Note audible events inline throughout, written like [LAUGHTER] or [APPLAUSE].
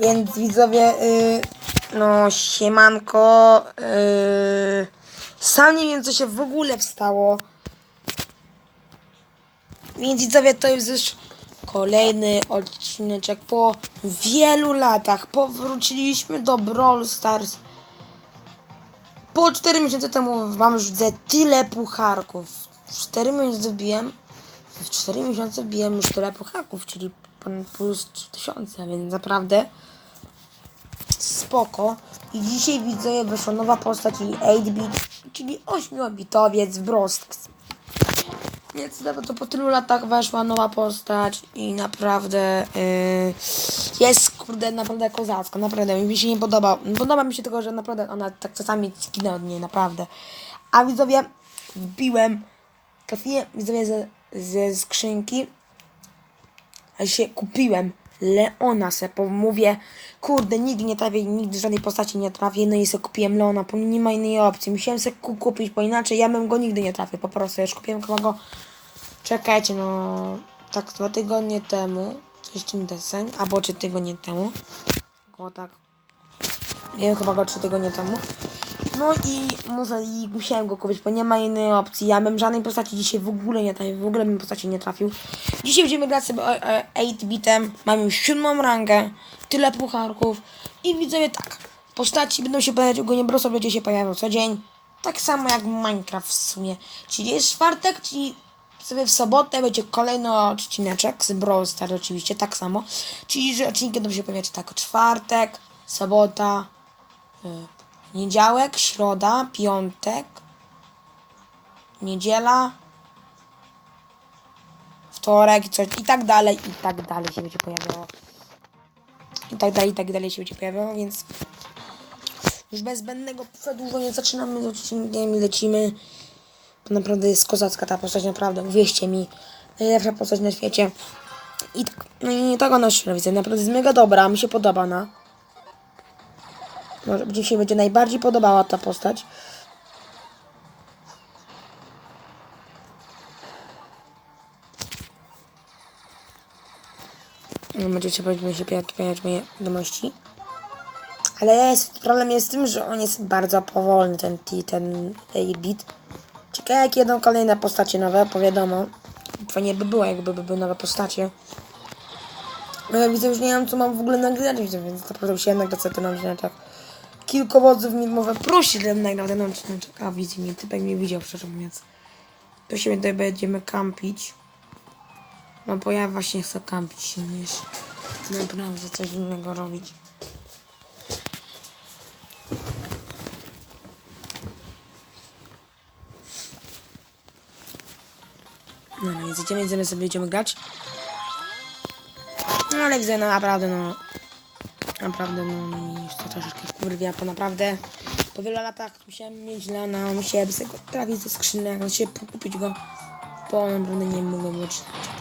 Więc widzowie, y, no siemanko, y, sam nie wiem co się w ogóle wstało. Więc widzowie, to jest już kolejny odcineczek po wielu latach. Powróciliśmy do Brawl Stars. Po 4 miesiące temu wam widzę tyle pucharków. W 4 miesiące wbiłem. W 4 miesiące wbiłem już tyle pucharków, czyli ponad plus 3000, więc naprawdę spoko. I dzisiaj widzowie wyszła nowa postać, czyli 8-bit, czyli 8-bitowiec w Brawl Stars. Więc nawet to po tylu latach weszła nowa postać i naprawdę yy, jest kurde naprawdę kozacka, naprawdę mi się nie podoba. Podoba mi się tylko, że naprawdę ona tak czasami skinę od niej, naprawdę. A widzowie wbiłem, trafiłem widzowie ze, ze skrzynki, a się kupiłem. Leona se, bo mówię, kurde, nigdy nie trafię, nigdy żadnej postaci nie trafię, no i sobie kupiłem Leona, bo nie ma innej opcji, musiałem ku- kupić, bo inaczej ja bym go nigdy nie trafił, po prostu, już kupiłem chyba go, czekajcie, no, tak dwa tygodnie temu, coś tym deseń, albo trzy tygodnie temu, o tak, nie wiem, chyba go trzy tygodnie temu, no i muszę, i musiałem go kupić, bo nie ma innej opcji. Ja bym żadnej postaci dzisiaj w ogóle nie trafił, w ogóle bym postaci nie trafił. Dzisiaj będziemy grać sobie e, e, 8-bitem, mamy już siódmą rangę, tyle pucharków i widzowie tak, postaci będą się pojawiać, ogólnie Broso będzie się pojawiał co dzień, tak samo jak Minecraft w sumie. Czyli jest czwartek, czyli sobie w sobotę będzie kolejny odcineczek z Brawl Stars oczywiście, tak samo. Czyli, że odcinki będą się pojawiać tak, czwartek, sobota, Niedziałek, środa, piątek, niedziela, wtorek, coś i tak dalej, i tak dalej się będzie pojawiało. I tak dalej, i tak dalej się będzie pojawiało, więc już bez zbędnego przedłużenia zaczynamy z odcinkiem i lecimy. To naprawdę jest kozacka ta postać, naprawdę, uwierzcie mi. Najlepsza postać na świecie. I tak, no i tak ona szczerze widzę, naprawdę jest mega dobra, mi się podoba ona. Może mi się będzie najbardziej podobała ta postać. Będziecie powinny się pojawiać moje wiadomości. Ale jest, problem jest w tym, że on jest bardzo powolny, ten T, ten bit. Ciekawe jakie będą kolejne postacie nowe, bo wiadomo. Fajnie by było, jakby były nowe postacie. No ja widzę, już nie wiem co mam w ogóle widzę, więc naprawdę musiałem nagrać sobie ten odcinek. Kilku wodzów mi mowę prosi, żebym nagrał ten odcinek. A widzi mnie, typek mnie widział, szczerze mówiąc. To się tutaj będziemy kampić. No bo ja właśnie chcę kampić niż naprawdę coś innego robić. No, no więc idziemy, idziemy sobie, będziemy grać. No ale widzę, no naprawdę, no. Naprawdę, no już to troszeczkę wkurwia, bo naprawdę po wielu latach musiałem mieć lana, musiałem sobie go trafić ze skrzynek, musiałem kupić go, bo naprawdę nie mogłem być.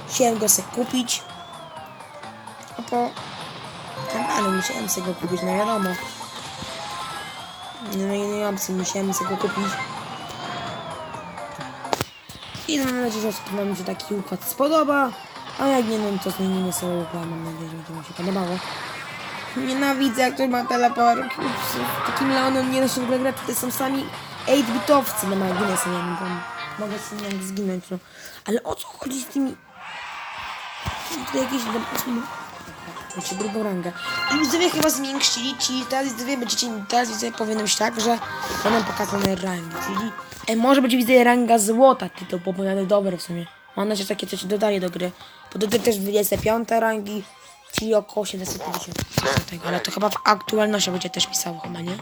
Musiałem go sobie kupić, a po... Ale musiałem sobie go kupić, no wiadomo. Nie ma innej opcji, musiałem sobie go kupić. I mam nadzieję, że nam się taki układ spodoba. A jak nie, no to zmienimy sobie układ. Mam nadzieję, że będzie mi się podobało. Nienawidzę, jak ktoś ma teleport. Takim Leonem nie da się w ogóle grać. To są sami 8-bitowcy na marginesie. Nie wiem, tam mogę sobie zginąć. No. Ale o co chodzi z tymi... Tutaj jakieś... Macie drugą rangę. I widzowie chyba zmiękczyli, czyli teraz widzowie będziecie, teraz widzowie powinno być tak, że będą pokazane rangi, czyli e, może być widzę ranga złota, ty to będę dobre w sumie. Mam nadzieję, że takie coś dodaje do gry. Bo do gry też 25 rangi, czyli około 750 tego, ale to chyba w aktualności będzie też pisało chyba, nie?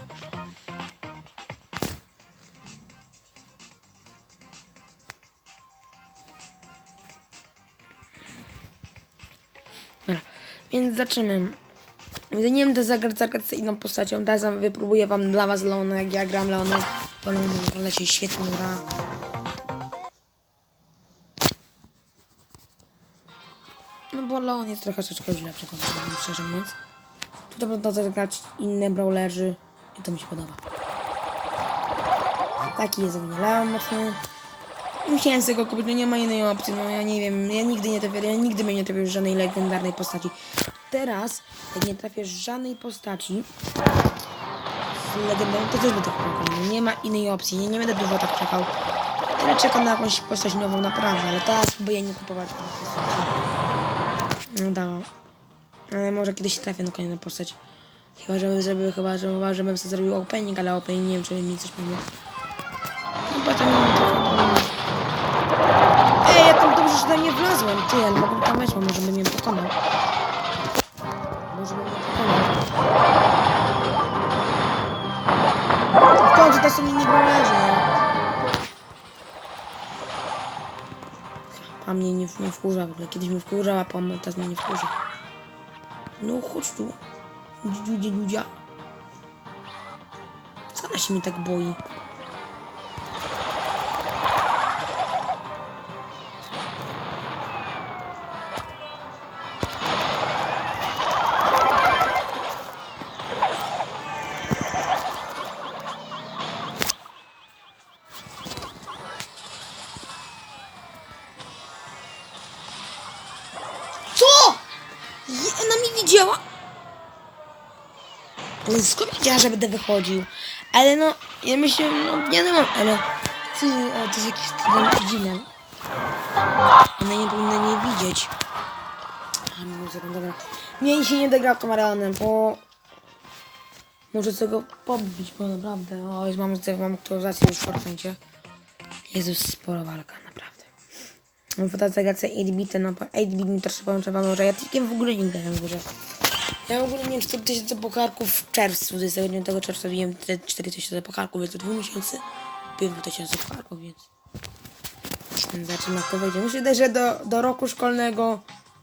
Dobra, więc zaczynamy. Nie wiem, to zagrać, zagrać z inną postacią. Teraz wypróbuję wam dla was Leona, jak ja gram Leona. Bo Leon naprawdę się świetnie gra. Jest trochę troszeczkę źle przygotowany, szczerze mówiąc. Tutaj będą zagrać inne brawlerzy i to mi się podoba. Taki jest ogólnie Leon mocny. Musiałem sobie go kupić, no nie ma innej opcji, no ja nie wiem, ja nigdy nie trafię, ja nigdy mnie nie trafię w żadnej legendarnej postaci. Teraz, jak nie trafię żadnej postaci z legendarną, to też będę. No nie ma innej opcji, nie, nie będę długo tak czekał. Ja czekam na jakąś postać nową naprawdę, ale teraz próbuję nie kupować. No dało. Ale może kiedyś trafię na kolejną postać. Chyba, żebym zrobił, chyba, że, chyba, żebym sobie zrobił opening, ale opening nie wiem, czy mi coś pomogło. No potem nie wiem, Ej, ja tam dobrze, że tam nie wlazłem. Ty, ale mogłem tam bo może bym mnie pokonał. Może bym mnie pokonał. W końcu to są inni bramkarze. A mnie nie, nie wkurza w ogóle. Kiedyś mnie wkurzała, a teraz mnie nie wkurza. No chodź tu. Ludzie, ludzie. Co ona się mi tak boi? Ale skąd wiedziała, że będę wychodził? Ale no, ja myślę, no nie no, ale ty, o, to jest jakiś cudem dziwne. One nie powinny nie widzieć. A, no, zero, dobra. Nie, się nie dogra kameranem, bo... Muszę sobie go pobić, bo naprawdę, o, już mam, mam aktualizację już w Fortnite. Jezus, spora walka, naprawdę. No, Fotografia 8-bit, no, 8-bit mi troszkę połączyła może. Ja tykiem w ogóle nie grałem w grze. Ja w ogóle miałem 4000 pucharków w czerwcu, 29 czerwca miałem te 4000 pucharków, więc do 2 miesięcy byłem 2000 pucharków, więc zaczynam to wejdzie. Myślę że do, do roku szkolnego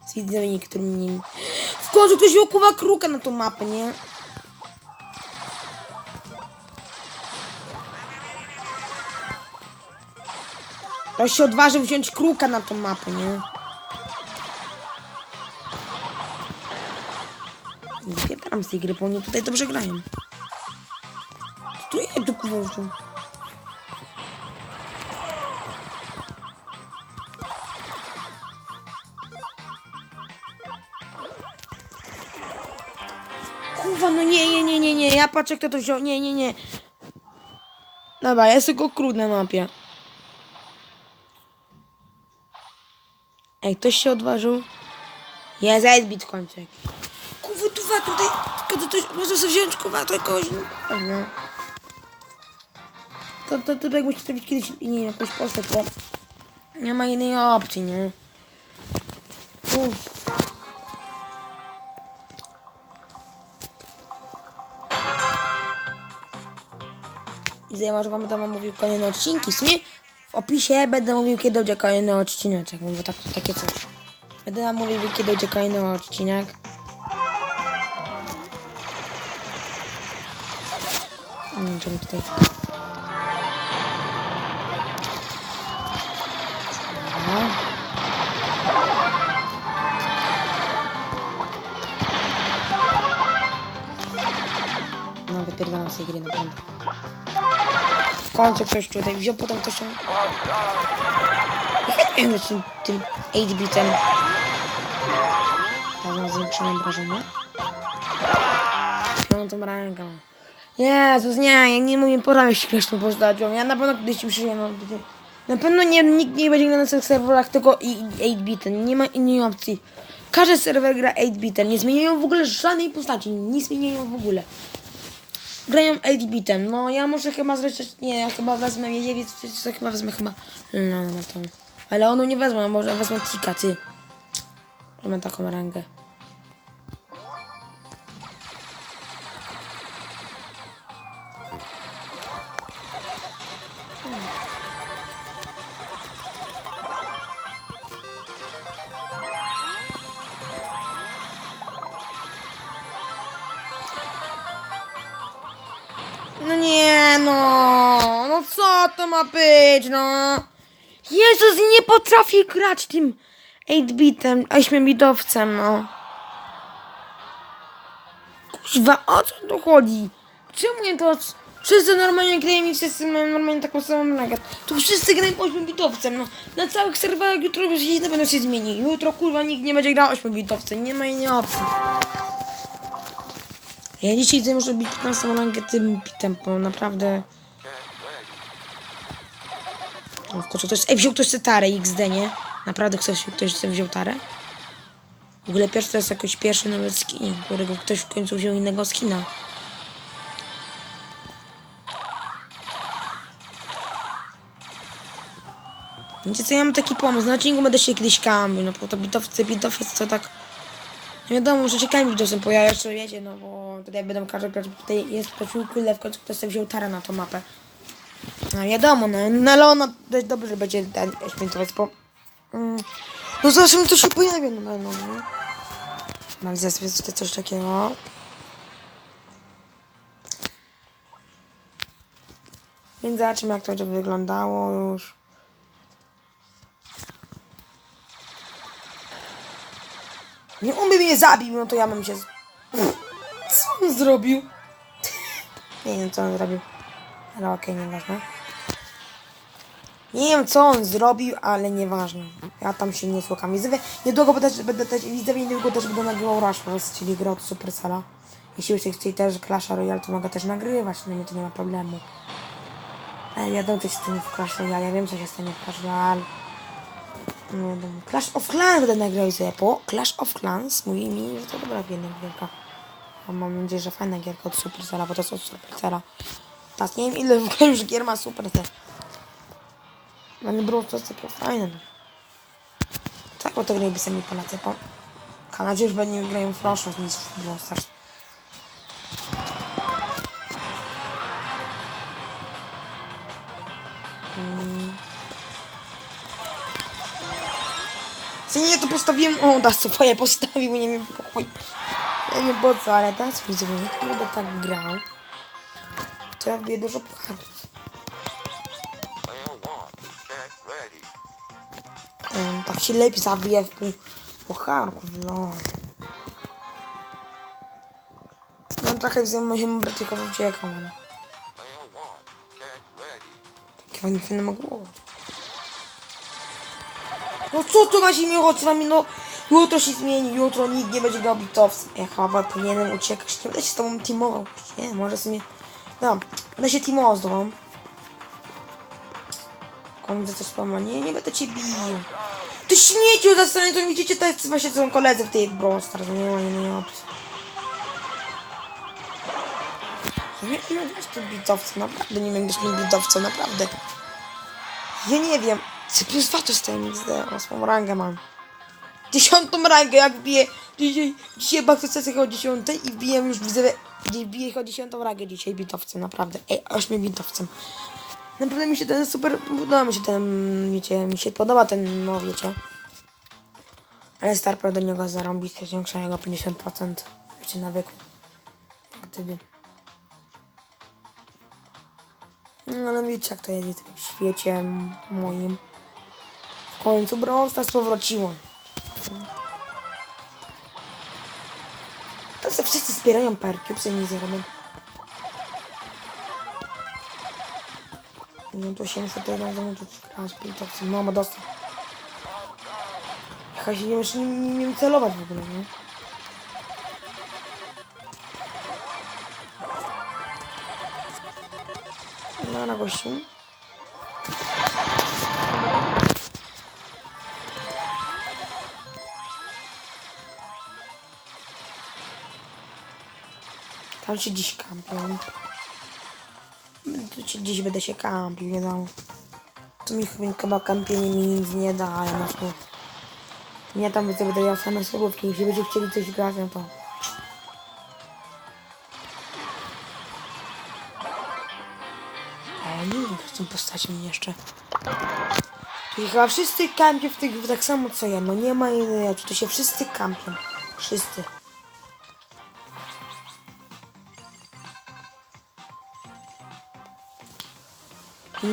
z widzami, którym nie... W końcu ktoś okuwa kruka na tą mapę, nie? Ktoś się odważył wziąć kruka na tą mapę, nie? Wypieram z tej gry, bo oni tutaj dobrze grają. Tu je tu kuwożą? Kurwa, no nie, nie, nie, nie, nie, ja patrzę kto to wziął, nie, nie, nie. Dobra, jest tylko krót na mapie. Ej, ktoś się odważył? Jest Edbit w tuwa tutaj, kiedy ktoś może sobie wziąć kurwa to jakoś. Dobra. To, to, to, to zrobić kiedyś, nie jakąś postać, bo nie ma innej opcji, nie? Uff. I ja może wam tam mówił kolejne odcinki. W w opisie będę mówił, kiedy będzie kolejny odcinek. Mówię tak, takie coś. Będę wam mówił, kiedy będzie kolejny odcinek. Nie czemu tutaj. Dobra. No, wypierdalam z tej gry naprawdę. W końcu ktoś tutaj wziął, potem ktoś tam... Ja nie wiem, tym, tym 8-bitem. Tak, na No tą. Jezus, nie, ja nie mówię poradę śmieszną postacią. Ja na pewno kiedyś. No, na pewno nie, nikt nie będzie grał na tych serwerach tylko i- i 8-bitem. Nie ma innej opcji. Każdy serwer gra 8-bitem. Nie zmieniają w ogóle żadnej postaci. Nie zmieniają w ogóle. Grają 8-bitem. No ja muszę chyba zresztą. Nie, ja chyba wezmę Wiedźwiec, co chyba wezmę chyba. No, no to. Ale ono nie wezmę, może wezmę Tika, ty. Mamy taką rangę. Co to ma być, no? Jezus, nie potrafi grać tym 8-bitem, 8-bitowcem, no. Kuźwa, o co tu chodzi? Czemu nie to, Wszyscy normalnie grają i wszyscy mają normalnie taką samą rangę. Tu wszyscy grają 8-bitowcem, no. Na całych serwerach jutro już się na pewno się zmieni. Jutro kurwa nikt nie będzie grał 8-bitowcem, nie ma innej opcji. Ja dzisiaj muszę bić 15 rangę tym bitem, bo naprawdę... O, kurczę, ktoś, ej, wziął ktoś tę tarę XD, nie? Naprawdę ktoś, ktoś wziął tarę? W ogóle pierwszy to jest jakiś pierwszy nowy skin, którego ktoś w końcu wziął innego skina. Wiecie co, ja mam taki pomysł, na odcinku będę się kiedyś kambił, no bo to bitowcy, bitowiec to tak... Nie wiadomo, że się kambił czasem pojawia, jeszcze wiecie, no bo tutaj będą każdy grać, tutaj jest posiłku, ile w końcu ktoś sobie wziął tarę na tą mapę. No wiadomo, no, no ale ona dość dobrze będzie ten śmiętować, bo... Mm, no zobaczymy, co się pojawia, no, no, no. no. Mam sobie coś, coś takiego. Więc zobaczymy, jak to będzie wyglądało już. Nie on by mnie zabił, no to ja bym się... z- Co on zrobił? [LAUGHS] Nie wiem, co on zrobił. Ale okej, nieważne. Nie wiem, co on zrobił, ale nieważne. Ja tam się nie słucham. Widzowie, niedługo też- będę też, widzowie, niedługo też będę nagrywał Rush czyli grę od Supercella. Jeśli byście chcieli też Clash Royale, to mogę też nagrywać, no mnie to nie ma problemu. Ale wiadomo, co się stanie w Clash Royale, ja wiem, co się stanie w Clash Royale. No wiadomo. Clash of Clans będę nagrywał sobie, bo Clash of Clans mówi mi, że to dobra jedna gierka. Mam nadzieję, że fajna gierka od Supercella, bo to jest od Supercella. Teraz nie wiem ile w ogóle już gier ma Supercell. No nie było to takie fajne. no. Tak, bo to gry sami Polacy, bo Kanadzie już będzie grają w Flash niż w Brawl. Co nie, to postawiłem. O, da swoje postawił, nie wiem po chuj. Nie po co, ale teraz widzę, że będę tak grał, wbiję dużo pucharów. Tak się lepiej zabija w pół pucharków, no. No trochę wziąłem się bratykowo uciekał, ale... Takie fajne fajne ma głowę. No co tu ma się mi chodzi na no jutro się zmieni, jutro nikt nie będzie grał bitowcem. Ja chyba powinienem uciekać, nie będę się z tobą teamował. Nie, może sobie... No, będę się teamował z tobą. Komuś coś pomogę. Nie, nie będę cię bił. Ty śmieciu zastanę, to widzicie, to jest właśnie są koledzy w tej Brawl Stars, nie ma innej opcji. Ja nie wiem, być tym bitowcem, naprawdę nie wiem, być tym bitowcem, naprawdę. Ja nie wiem. C plus 2 to z tym XD, ósmą rangę mam. Dziesiątą rangę, jak wbiję. Dzisiaj, dzisiaj chcę o dziesiątej i wbiję już widzę. Wbiję ich o dziesiątą rangę dzisiaj bitowcem, naprawdę. Ej, ośmiu bitowcem. Naprawdę mi się ten super, podoba mi się ten, wiecie, mi się podoba ten, no wiecie. Ale Star Pro do niego zarąbić, zwiększa jego 50%, wiecie, nawyku. Gdyby. No ale wiecie jak to jest w świecie moim. W końcu Brawl Stars powróciło. To sobie wszyscy zbierają perki, psy nie zrobią. No to się muszę tutaj razem tu grać, pitowcy. Mama dostał. Ja się nie nie, nie wiem celować w ogóle, nie? No na gościu. Tam się dziś kampią. Dziś będę się kampił, wiadomo. To mi chyba- kampienie mi nic nie da, ale na to. Nie tam będę będę miał same słabówki. Jeśli będziecie chcieli coś grać, no to. Ale nie wiem, z tą postacią jeszcze. Tu chyba wszyscy kampią w tych, tak samo co ja, no nie ma innej to się wszyscy kampią. Wszyscy.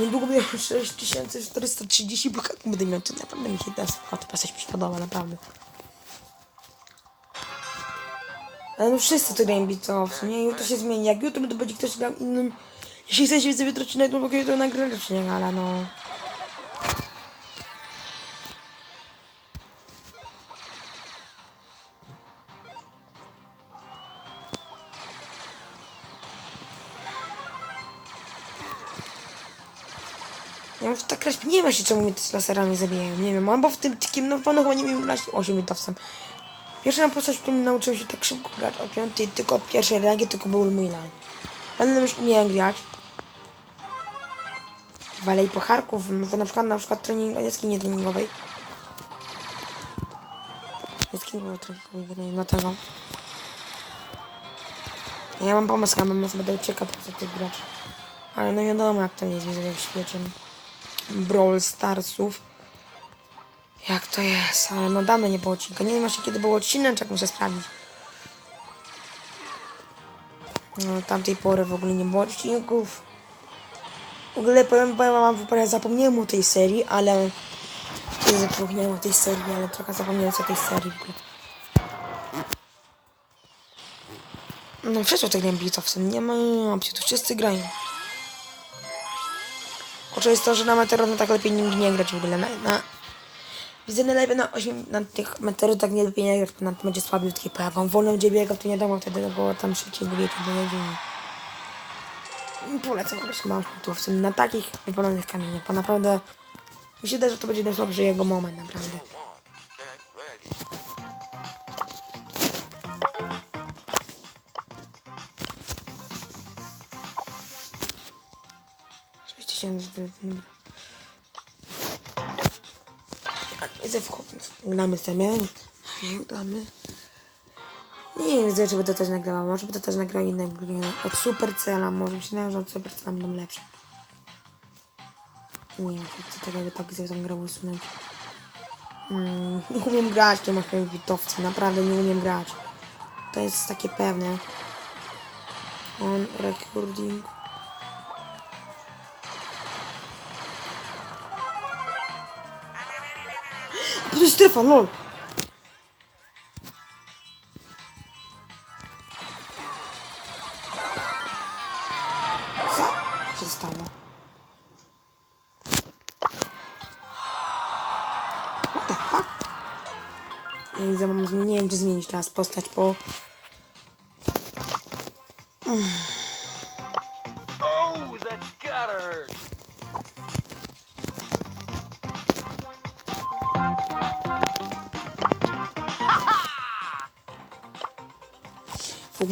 Niedługo będzie 6430 blokat będę miał, to naprawdę mi się ta ta postać mi się podoba, naprawdę. Ale no wszyscy to grają bitowcy, nie? Jutro się zmieni. Jak jutro to będzie ktoś grał innym, Jeśli chcecie widzę jutro odcinek, to mogę jutro nagrać odcinek, ale no... Już tak grać, nie wiem się czemu mnie z laserami zabijają, nie wiem, albo w tym takim, no panu chyba nie wiem grać 8 bitowcem. Pierwsza postać, którą nauczyłem się tak szybko grać od piątej, tylko od pierwszej rangi, tylko był Milan. Będę już umiałem grać. Walej pocharków, no na przykład, na przykład trening, jaskini treningowej. Jaskini treningowej, no tego. Ja mam pomysł, ja mam będę uciekał po tych graczy. Ale no wiadomo jak to jest, widzę w świecie. Brawl Starsów. Jak to jest, ale no dawno nie było odcinka. Nie wiem właśnie kiedy był odcinek, jak muszę sprawdzić. No tamtej pory w ogóle nie było odcinków. W ogóle powiem, powiem wam, ja zapomniałem o tej serii, ale... Nie zapomniałem o tej serii, ale trochę zapomniałem o tej serii w. No tak grają bitowcem, nie ma opcji, to wszyscy grają. Kurczę jest to, że na meteorach tak lepiej nigdy nie grać w ogóle. Na, na, widzę najlepiej na 8, na tych meteorach nie lepiej nie grać, bo na tym będzie słabiutki, bo jak on wolno będzie to nie wiadomo wtedy go tam szybciej wybiegł do jedynie. Polecam grać bitowcem na takich wypalonych kamieniach, bo naprawdę wydaje, że to będzie najsłabszy jego moment, naprawdę. Sześć tysięcy. Widzę wchodząc. Gramy sobie. Gramy. Nie wiem, widzę, czy by to też nagrała. Może by to też nagrała inne. Od Supercella. Może myślałem, że od Supercella będą lepsze. Nie wiem, co tego by tak sobie tam grę usunąć. Mm, nie umiem grać tym bitowcem. Naprawdę nie umiem grać. To jest takie pewne. On recording. Strefa, lol. Co się stało? What the fuck? Ja widzę, mam, nie wiem, czy zmienić teraz postać, bo...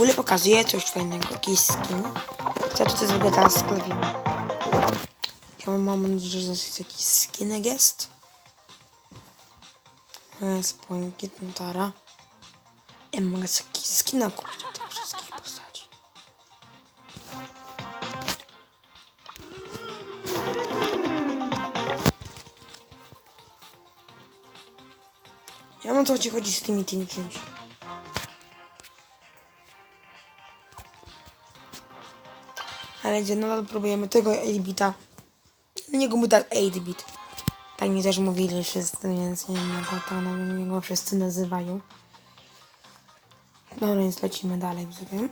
ogóle pokazuje coś fajnego, jakiś skin. Co zrobię teraz w sklepie. Ja mam nadzieję, że to jest jakiś skinek jest. Jest błękitnutara. Ja mogę sobie jakiś skina kupić od tych wszystkich postaci. Ja mam co ci chodzi z tymi tymi czymś. Ale gdzie nadal próbujemy tego 8-bita. Na niego mu tak 8-bit. Tak mi też mówili wszyscy, więc nie wiem jak to na niego wszyscy nazywają. Dobra, więc lecimy dalej, sobie.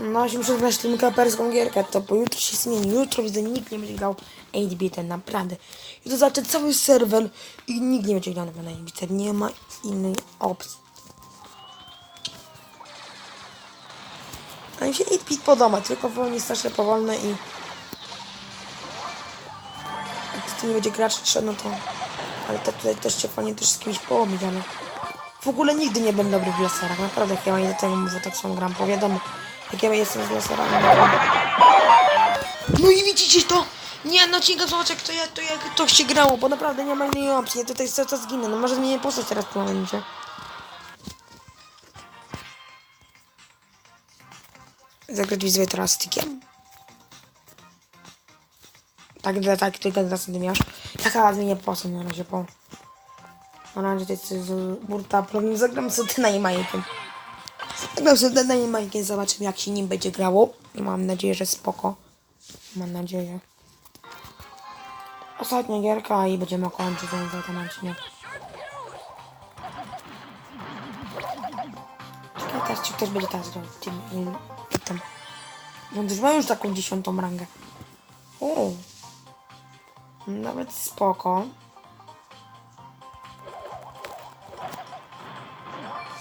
No, się muszę zgrać tym kaperską gierkę, to bo jutro się zmieni. Jutro widzę, nikt nie będzie grał 8-bitem, naprawdę. Jutro zobaczę cały serwer i nikt nie będzie grał na 8-bitem. Nie ma innej opcji. A mi się 8-bit podoba, tylko wolnie strasznie powolne i... Jak to nie będzie gracz trzeba, no to... Ale to tutaj też się fajnie też z kimś połomić, ale... W ogóle nigdy nie będę dobry w laserach, naprawdę jak ja nie do tego mówię, tak samo gram, bo jak ja jestem z laserami, no. No i widzicie to? Nie, no ci zobacz jak to, jak to, jak to się grało, bo naprawdę nie ma innej opcji, ja tutaj cały czas zginę, no może zmienię postać teraz w tym momencie. Zagrać widzę teraz stykiem. Tak, tak, tak, tylko dwa centymiarz. Ja chyba zmienię postać na razie, bo... Na razie to jest z burta problem. Zagram sobie Dynamajkiem. Zagram sobie Dynamajkiem, zobaczymy jak się nim będzie grało. I mam nadzieję, że spoko. Mam nadzieję. Ostatnia gierka i będziemy kończyć ten, ten odcinek. Czekaj teraz, czy ktoś będzie teraz grał tym, tym. No już ma już taką dziesiątą rangę. O. Nawet spoko.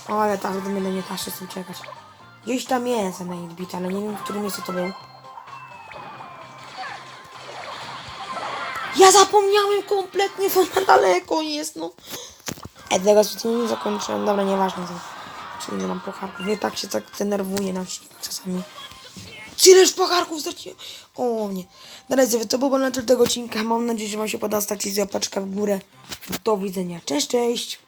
O, ale tak, mnie nie każe chcę uciekać. Gdzieś tam jest bit, ale nie wiem, w którym miejscu to był. Ja zapomniałem kompletnie, bo na daleko jest, no. Ej, teraz to nie zakończyłem. Dobra, nieważne. To. Czyli nie mam pucharków. Nie tak się tak denerwuję na czasami. Tyleż pucharków straciłem. O nie. Na razie to było na tyle tego odcinka. Mam nadzieję, że wam się podoba. Stawcie łapeczkę w górę. Do widzenia. Cześć, cześć.